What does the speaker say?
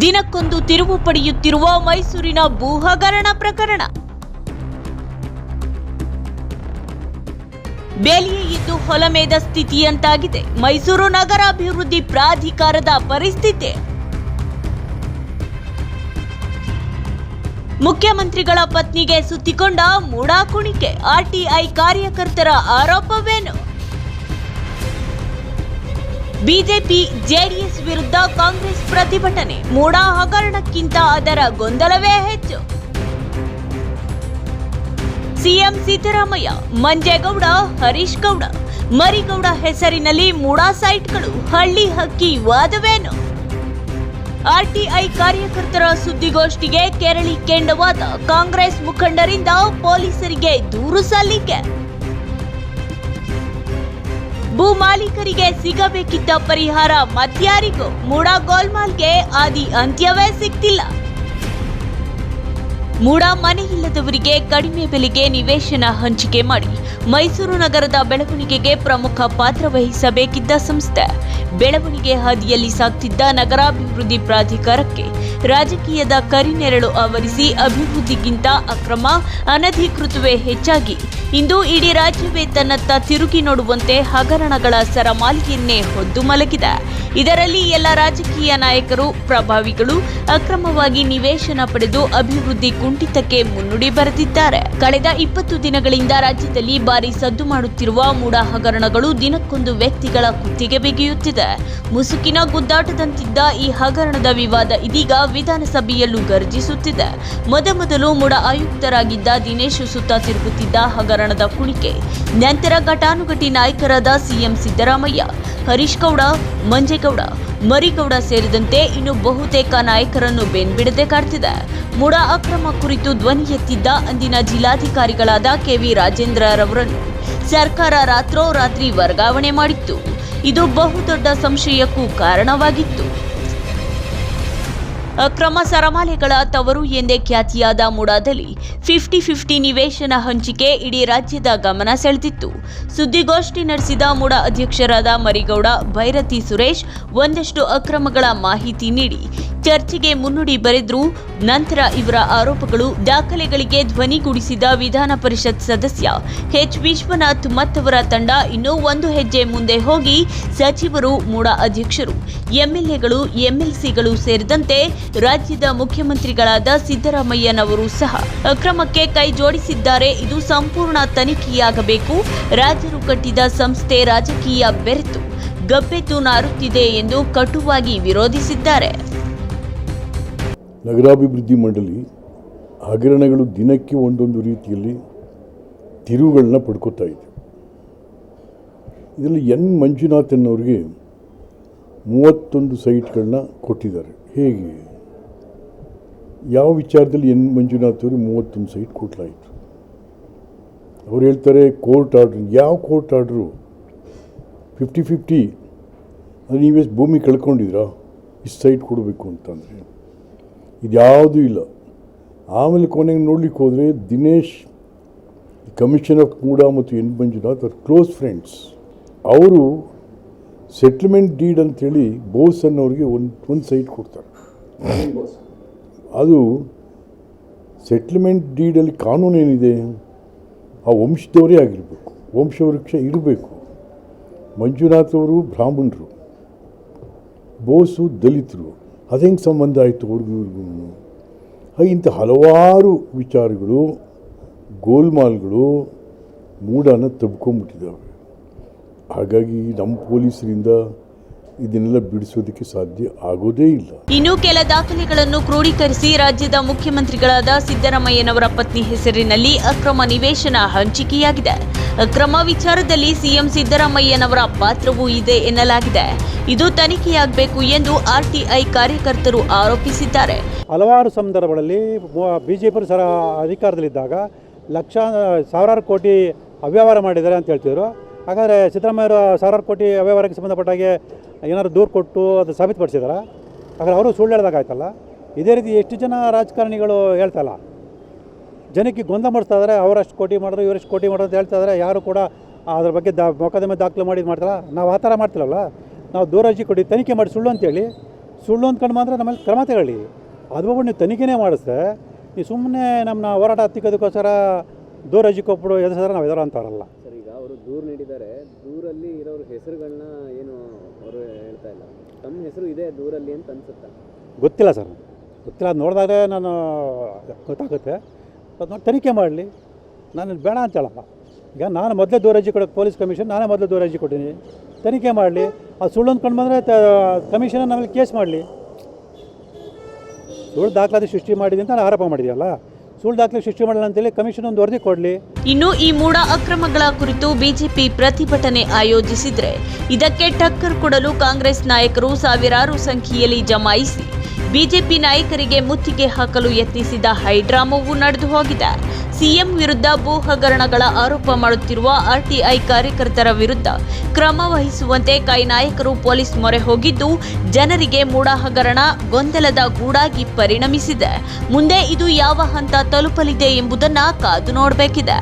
ದಿನಕ್ಕೊಂದು ತಿರುವು ಪಡೆಯುತ್ತಿರುವ ಮೈಸೂರಿನ ಭೂ ಹಗರಣ ಪ್ರಕರಣ. ಬೇಲಿಯೇ ಇದ್ದು ಹೊಲಮೇದ ಸ್ಥಿತಿಯಂತಾಗಿದೆ. ಮೈಸೂರು ನಗರಾಭಿವೃದ್ಧಿ ಪ್ರಾಧಿಕಾರದ ಪರಿಸ್ಥಿತಿ. ಮುಖ್ಯಮಂತ್ರಿಗಳ ಪತ್ನಿಗೆ ಸುತ್ತಿಕೊಂಡ ಮೂಡಾಕುಣಿಕೆ. ಆರ್ಟಿಐ ಕಾರ್ಯಕರ್ತರ ಆರೋಪವೇನು? ಬಿಜೆಪಿ, ಜೆಡಿಎಸ್ ವಿರುದ್ಧ ಕಾಂಗ್ರೆಸ್ ಪ್ರತಿಭಟನೆ. ಮೂಡಾ ಹಗರಣಕ್ಕಿಂತ ಅದರ ಗೊಂದಲವೇ ಹೆಚ್ಚು. ಸಿಎಂ ಸಿದ್ದರಾಮಯ್ಯ, ಮಂಜೇಗೌಡ ಹರೀಶ್ ಗೌಡ ಮರಿಗೌಡ ಹೆಸರಿನಲ್ಲಿ ಮೂಡಾ ಸೈಟ್ಗಳು ಹಳ್ಳಿ ಹಕ್ಕಿ ವಾದವೇನು? ಆರ್ಟಿಐ ಕಾರ್ಯಕರ್ತರ ಸುದ್ದಿಗೋಷ್ಠಿಗೆ ಕೆರಳಿ ಕೆಂಡವಾದ ಕಾಂಗ್ರೆಸ್ ಮುಖಂಡರಿಂದ ಪೊಲೀಸರಿಗೆ ದೂರು ಸಲ್ಲಿಕೆ. ಭೂ ಮಾಲೀಕರಿಗೆ ಸಿಗಬೇಕಿದ್ದ ಪರಿಹಾರ ಮತ್ಯಾರಿಗೂ ಮೂಡಾ ಗೋಲ್ಮಾಲ್ಗೆ ಆದಿ ಅಂತ್ಯವೇ ಸಿಗ್ತಿಲ್ಲ ಮೂಡಾ ಮನೆ ಇಲ್ಲದವರಿಗೆ ಕಡಿಮೆ ಬೆಲೆಗೆ ನಿವೇಶನ ಹಂಚಿಕೆ ಮಾಡಿ ಮೈಸೂರು ನಗರದ ಬೆಳವಣಿಗೆಗೆ ಪ್ರಮುಖ ಪಾತ್ರ ವಹಿಸಬೇಕಿದ್ದ ಸಂಸ್ಥೆ. ಬೆಳವಣಿಗೆ ಹಾದಿಯಲ್ಲಿ ಸಾಗ್ತಿದ್ದ ನಗರಾಭಿವೃದ್ಧಿ ಪ್ರಾಧಿಕಾರಕ್ಕೆ ರಾಜಕೀಯದ ಕರಿನೆರಳು ಆವರಿಸಿ ಅಭಿವೃದ್ಧಿಗಿಂತ ಅಕ್ರಮ, ಅನಧಿಕೃತವೇ ಹೆಚ್ಚಾಗಿ. ಇಂದು ಇಡೀ ರಾಜ್ಯವೇ ತನ್ನತ್ತ ತಿರುಗಿ ನೋಡುವಂತೆ ಹಗರಣಗಳ ಸರಮಾಲಿಯನ್ನೇ ಹೊದ್ದು ಮಲಗಿದೆ. ಇದರಲ್ಲಿ ಎಲ್ಲ ರಾಜಕೀಯ ನಾಯಕರು, ಪ್ರಭಾವಿಗಳು ಅಕ್ರಮವಾಗಿ ನಿವೇಶನ ಪಡೆದು ಅಭಿವೃದ್ಧಿ ಕುಂಠಿತಕ್ಕೆ ಮುನ್ನುಡಿ ಬರೆದಿದ್ದಾರೆ. ಕಳೆದ ಇಪ್ಪತ್ತು ದಿನಗಳಿಂದ ರಾಜ್ಯದಲ್ಲಿ ಭಾರಿ ಸದ್ದು ಮಾಡುತ್ತಿರುವ ಮೂಡ ಹಗರಣಗಳು ದಿನಕ್ಕೊಂದು ವ್ಯಕ್ತಿಗಳ ಕುತ್ತಿಗೆ ಬಿಗಿಯುತ್ತಿದೆ. ಮುಸುಕಿನ ಗುದ್ದಾಟದಂತಿದ್ದ ಈ ಹಗರಣದ ವಿವಾದ ಇದೀಗ ವಿಧಾನಸಭೆಯಲ್ಲೂ ಗರ್ಜಿಸುತ್ತಿದೆ. ಮೊದಮೊದಲು ಮೂಡ ಆಯುಕ್ತರಾಗಿದ್ದ ದಿನೇಶ್ ಸುತ್ತ ತಿರುಗುತ್ತಿದ್ದ ಹಗರಣದ ಕುಣಿಕೆ. ನಂತರ ಘಟಾನುಘಟಿ ನಾಯಕರಾದ ಸಿಎಂ ಸಿದ್ದರಾಮಯ್ಯ, ಹರೀಶ್ ಗೌಡ, ಮಂಜೇಗೌಡ, ಮರಿಗೌಡ ಸೇರಿದಂತೆ ಇನ್ನು ಬಹುತೇಕ ನಾಯಕರನ್ನು ಬೆನ್ಬಿಡದೆ ಕಾಡ್ತಿದೆ. ಮೂಡ ಅಕ್ರಮ ಕುರಿತು ಧ್ವನಿ ಎತ್ತಿದ್ದ ಅಂದಿನ ಜಿಲ್ಲಾಧಿಕಾರಿಗಳಾದ ಕೆವಿ ರಾಜೇಂದ್ರರವರನ್ನು ಸರ್ಕಾರ ರಾತ್ರೋರಾತ್ರಿ ವರ್ಗಾವಣೆ ಮಾಡಿತ್ತು. ಇದು ಬಹುದೊಡ್ಡ ಸಂಶಯಕ್ಕೂ ಕಾರಣವಾಗಿತ್ತು. ಅಕ್ರಮ ಸರಮಾಲೆಗಳ ತವರು ಎಂದೇ ಖ್ಯಾತಿಯಾದ ಮುಡಾದಲ್ಲಿ ಫಿಫ್ಟಿ ಫಿಫ್ಟಿ ನಿವೇಶನ ಹಂಚಿಕೆ ಇಡೀ ರಾಜ್ಯದ ಗಮನ ಸೆಳೆದಿತ್ತು. ಸುದ್ದಿಗೋಷ್ಠಿ ನಡೆಸಿದ ಮುಡ ಅಧ್ಯಕ್ಷರಾದ ಮರಿಗೌಡ, ಭೈರತಿ ಸುರೇಶ್ ಒಂದಷ್ಟು ಅಕ್ರಮಗಳ ಮಾಹಿತಿ ನೀಡಿ ಚರ್ಚೆಗೆ ಮುನ್ನುಡಿ ಬರೆದ್ರು, ನಂತರ ಇವರ ಆರೋಪಗಳು ದಾಖಲೆಗಳಿಗೆ ಧ್ವನಿಗೂಡಿಸಿದ ವಿಧಾನ ಪರಿಷತ್ ಸದಸ್ಯ ಎಚ್. ವಿಶ್ವನಾಥ್ ಮತ್ತವರ ತಂಡ ಇನ್ನೂ ಒಂದು ಹೆಜ್ಜೆ ಮುಂದೆ ಹೋಗಿ ಸಚಿವರು ಮೂಡ ಅಧ್ಯಕ್ಷರು. ಎಂಎಲ್ಎಗಳು, ಎಂಎಲ್ಸಿಗಳು ಸೇರಿದಂತೆ ರಾಜ್ಯದ ಮುಖ್ಯಮಂತ್ರಿಗಳಾದ ಸಿದ್ದರಾಮಯ್ಯನವರು ಸಹ ಅಕ್ರಮಕ್ಕೆ ಕೈ ಜೋಡಿಸಿದ್ದಾರೆ. ಇದು ಸಂಪೂರ್ಣ ತನಿಖೆಯಾಗಬೇಕು. ರಾಜರು ಕಟ್ಟಿದ ಸಂಸ್ಥೆ ರಾಜಕೀಯ ಬೆರೆತು ಗಬ್ಬೆದ್ದು ನಾರುತ್ತಿದೆ ಎಂದು ಕಟುವಾಗಿ ವಿರೋಧಿಸಿದ್ದಾರೆ. ನಗರಾಭಿವೃದ್ಧಿ ಮಂಡಳಿ ಹಗರಣಗಳು ದಿನಕ್ಕೆ ಒಂದೊಂದು ರೀತಿಯಲ್ಲಿ ತಿರುವುಗಳನ್ನ ಪಡ್ಕೋತಾ ಇದೆ. ಇದರಲ್ಲಿ ಎನ್ ಮಂಜುನಾಥನ್ ಅವ್ರಿಗೆ ಮೂವತ್ತೊಂದು ಸೈಟ್ಗಳನ್ನ ಕೊಟ್ಟಿದ್ದಾರೆ. ಹೇಗೆ? ಯಾವ ವಿಚಾರದಲ್ಲಿ ಎನ್ ಮಂಜುನಾಥ್ ಅವ್ರಿಗೆ ಮೂವತ್ತೊಂದು ಸೈಟ್ ಕೊಟ್ಟಲಾಯಿತು ಅವ್ರು ಹೇಳ್ತಾರೆ, ಕೋರ್ಟ್ ಆರ್ಡ್ರ್, ಯಾವ ಕೋರ್ಟ್ ಆರ್ಡ್ರು? Fifty fifty. ಅದು ನೀವೇ ಭೂಮಿ ಕಳ್ಕೊಂಡಿದ್ರಾ ಇಷ್ಟು ಸೈಟ್ ಕೊಡಬೇಕು ಅಂತಂದರೆ. ಇದ್ಯಾವುದೂ ಇಲ್ಲ. ಆಮೇಲೆ ಕೊನೆಗೆ ನೋಡ್ಲಿಕ್ಕೆ ಹೋದರೆ ದಿನೇಶ್ ಕಮಿಷನ್ ಆಫ್ ಕೂಡ ಮತ್ತು ಎನ್ ಮಂಜುನಾಥ್ ಅವ್ರ ಕ್ಲೋಸ್ ಫ್ರೆಂಡ್ಸ್ ಅವರು ಸೆಟ್ಲ್ಮೆಂಟ್ ಡೀಡ್ ಅಂಥೇಳಿ ಬೋಸ್ ಅನ್ನೋರಿಗೆ ಒಂದು ಒಂದು ಸೈಟ್ ಕೊಡ್ತಾರೆ. ಅದು ಸೆಟ್ಲ್ಮೆಂಟ್ ಡೀಡಲ್ಲಿ ಕಾನೂನು ಏನಿದೆ, ಆ ವಂಶದವರೇ ಆಗಿರಬೇಕು. ವಂಶವೃಕ್ಷ ಇರಬೇಕು. ಮಂಜುನಾಥ್ ಅವರು ಬ್ರಾಹ್ಮಣರು. ಬೋಸು ದಲಿತರು. ಅದು ಹೆಂಗೆ ಸಂಬಂಧ ಆಯಿತು ಅವ್ರಿಗೂ ಇವ್ರಿಗೂ ಹಾಗೆ ಇಂಥ ಹಲವಾರು ವಿಚಾರಗಳು, ಗೋಲ್ಮಾಲ್ಗಳು ಮೂಡನ್ನು ತಬ್ಕೊಂಬಿಟ್ಟಿದ್ದಾವೆ. ಹಾಗಾಗಿ ನಮ್ಮ ಪೊಲೀಸರಿಂದ ಇದನ್ನೆಲ್ಲ ಬಿಡಿಸೋದಕ್ಕೆ ಸಾಧ್ಯ ಆಗೋದೇ ಇಲ್ಲ. ಇನ್ನು ಕೆಲ ದಾಖಲೆಗಳನ್ನು ಕ್ರೋಢೀಕರಿಸಿ ರಾಜ್ಯದ ಮುಖ್ಯಮಂತ್ರಿಗಳಾದ ಸಿದ್ದರಾಮಯ್ಯನವರ ಪತ್ನಿ ಹೆಸರಿನಲ್ಲಿ ಅಕ್ರಮ ನಿವೇಶನ ಹಂಚಿಕೆಯಾಗಿದೆ. ಅಕ್ರಮ ವಿಚಾರದಲ್ಲಿ ಸಿಎಂ ಸಿದ್ದರಾಮಯ್ಯನವರ ಪಾತ್ರವೂ ಇದೆ ಎನ್ನಲಾಗಿದೆ. ಇದು ತನಿಖೆಯಾಗಬೇಕು ಎಂದು ಆರ್ಟಿಐ ಕಾರ್ಯಕರ್ತರು ಆರೋಪಿಸಿದ್ದಾರೆ. ಹಲವಾರು ಸಂದರ್ಭಗಳಲ್ಲಿ ಬಿಜೆಪಿ ಸರ ಅಧಿಕಾರದಲ್ಲಿದ್ದಾಗ ಲಕ್ಷ ಸಾವಿರಾರು ಕೋಟಿ ಅವ್ಯವಹಾರ ಮಾಡಿದ್ದಾರೆ ಅಂತ ಹೇಳ್ತಿದ್ರು. ಹಾಗಾದರೆ ಸಿದ್ದರಾಮಯ್ಯ ಸಾವಿರಾರು ಕೋಟಿ ಅವ್ಯವಹಾರಕ್ಕೆ ಸಂಬಂಧಪಟ್ಟ ಹಾಗೆ ಏನಾದ್ರು ದೂರು ಕೊಟ್ಟು ಅದು ಸಾಬೀತುಪಡಿಸಿದಾರ ಹಾಗಾದ್ರೆ ಅವರು ಸುಳ್ಳು ಹೇಳ್ದಾಗಾಯ್ತಲ್ಲ ಇದೇ ರೀತಿ ಎಷ್ಟು ಜನ ರಾಜಕಾರಣಿಗಳು ಹೇಳ್ತಲ್ಲ ಜನಕ್ಕೆ ಗೊಂದಲ ಮಾಡಿಸ್ತಾ ಇದ್ದಾರೆ ಅವರಷ್ಟು ಕೋಟಿ ಮಾಡಿದ್ರು, ಇವರಷ್ಟು ಕೋಟಿ ಮಾಡೋದು ಹೇಳ್ತಾ ಇದ್ದಾರೆ ಯಾರು ಕೂಡ ಅದ್ರ ಬಗ್ಗೆ ದಾ, ಮೊಕದ್ದಮೆ ದಾಖಲೆ ಮಾಡಿ ಮಾಡ್ತಾರ? ನಾವು ಆ ಥರ ಮಾಡ್ತಿರಲ್ಲ ನಾವು ದೂರಾಜಿ ಕೊಡಿ, ತನಿಖೆ ಮಾಡಿ ಸುಳ್ಳು ಅಂತೇಳಿ ಸುಳ್ಳು ಅಂದ್ಕೊಂಡು ಮಾತ್ರ ನಮ್ಮಲ್ಲಿ ಕ್ರಮ ತಗೊಳ್ಳಿ. ಅದು ನೀವು ತನಿಖೆನೇ ಮಾಡಿಸ್ದೆ, ನೀವು ಸುಮ್ಮನೆ ನಮ್ಮನ್ನ ಹೋರಾಟ ಹತ್ತಿಕ್ಕೋದಕ್ಕೋಸ್ಕರ ದೂರ ಕೊಪ್ಪಡು ಎದುರಿಸಿದ್ರೆ ನಾವು ಎದುರು ಅಂತಾರಲ್ಲ ಅವರು ದೂರು ನೀಡಿದ್ದಾರೆ. ದೂರಲ್ಲಿ ಇರೋರ ಹೆಸರುಗಳನ್ನ ಏನು ಅವರು ಹೇಳ್ತಾ ಇಲ್ಲ. ತಮ್ಮ ಹೆಸರು ಇದೆ ದೂರಲ್ಲಿ ಅಂತ ಅನ್ಸುತ್ತಾ? ಗೊತ್ತಿಲ್ಲ ಸರ್. ಗೊತ್ತಿಲ್ಲ ನೋಡಿದಾಗ ನಾನು ಗೊತ್ತಾಗುತ್ತೆ. ತನಿಖೆ ಮಾಡಲಿ. ನಾನು ಬೇಡ ಅಂತ ಈಗ ನಾನು ಮೊದಲೇ ದೂರ ಅರ್ಜಿ ಪೊಲೀಸ್ ಕಮಿಷನ್, ನಾನೇ ಮೊದಲು ದೂರ ಅರ್ಜಿ ಕೊಟ್ಟಿನಿ. ತನಿಖೆ ಮಾಡಲಿ. ಅದು ಸುಳ್ಳು ಅಂದ್ಕೊಂಡು ಬಂದರೆ ಕಮಿಷನ್ ನಮಗೆ ಕೇಸ್ ಮಾಡಲಿ. ಸುಳ್ಳು ದಾಖಲಾತಿ ಸೃಷ್ಟಿ ಮಾಡಿದೆ ಅಂತ ನಾನು ಆರೋಪ ಮಾಡಿದೆಯಲ್ಲ ಸುಳ್ಳು ದಾಖಲೆ ಸೃಷ್ಟಿ ಮಾಡಲ್ಲ ಅಂತೇಳಿ ಕಮಿಷನ್ ಒಂದು ವರದಿ ಕೊಡಲಿ. ಇನ್ನು ಈ ಮೂಢ ಅಕ್ರಮಗಳ ಕುರಿತು ಬಿಜೆಪಿ ಪ್ರತಿಭಟನೆ ಆಯೋಜಿಸಿದ್ರೆ ಇದಕ್ಕೆ ಟಕ್ಕರ್ ಕೊಡಲು ಕಾಂಗ್ರೆಸ್ ನಾಯಕರು ಸಾವಿರಾರು ಸಂಖ್ಯೆಯಲ್ಲಿ ಜಮಾಯಿಸಿ. ಬಿಜೆಪಿ ನಾಯಕರಿಗೆ ಮುತ್ತಿಗೆ ಹಾಕಲು ಯತ್ನಿಸಿದ ಹೈಡ್ರಾಮವೂ ನಡೆದು ಹೋಗಿದೆ. ಸಿಎಂ ವಿರುದ್ಧ ಭೂ ಹಗರಣಗಳ ಆರೋಪ ಮಾಡುತ್ತಿರುವ ಆರ್ಟಿಐ ಕಾರ್ಯಕರ್ತರ ವಿರುದ್ಧ ಕ್ರಮ ವಹಿಸುವಂತೆ ಕೈ ನಾಯಕರು ಪೊಲೀಸ್ ಮೊರೆ ಹೋಗಿದ್ದು, ಜನರಿಗೆ ಮೂಡ ಹಗರಣ ಗೊಂದಲದ ಗೂಡಾಗಿ ಪರಿಣಮಿಸಿದೆ. ಮುಂದೆ ಇದು ಯಾವ ಹಂತ ತಲುಪಲಿದೆ ಎಂಬುದನ್ನ ಕಾದು ನೋಡಬೇಕಿದೆ.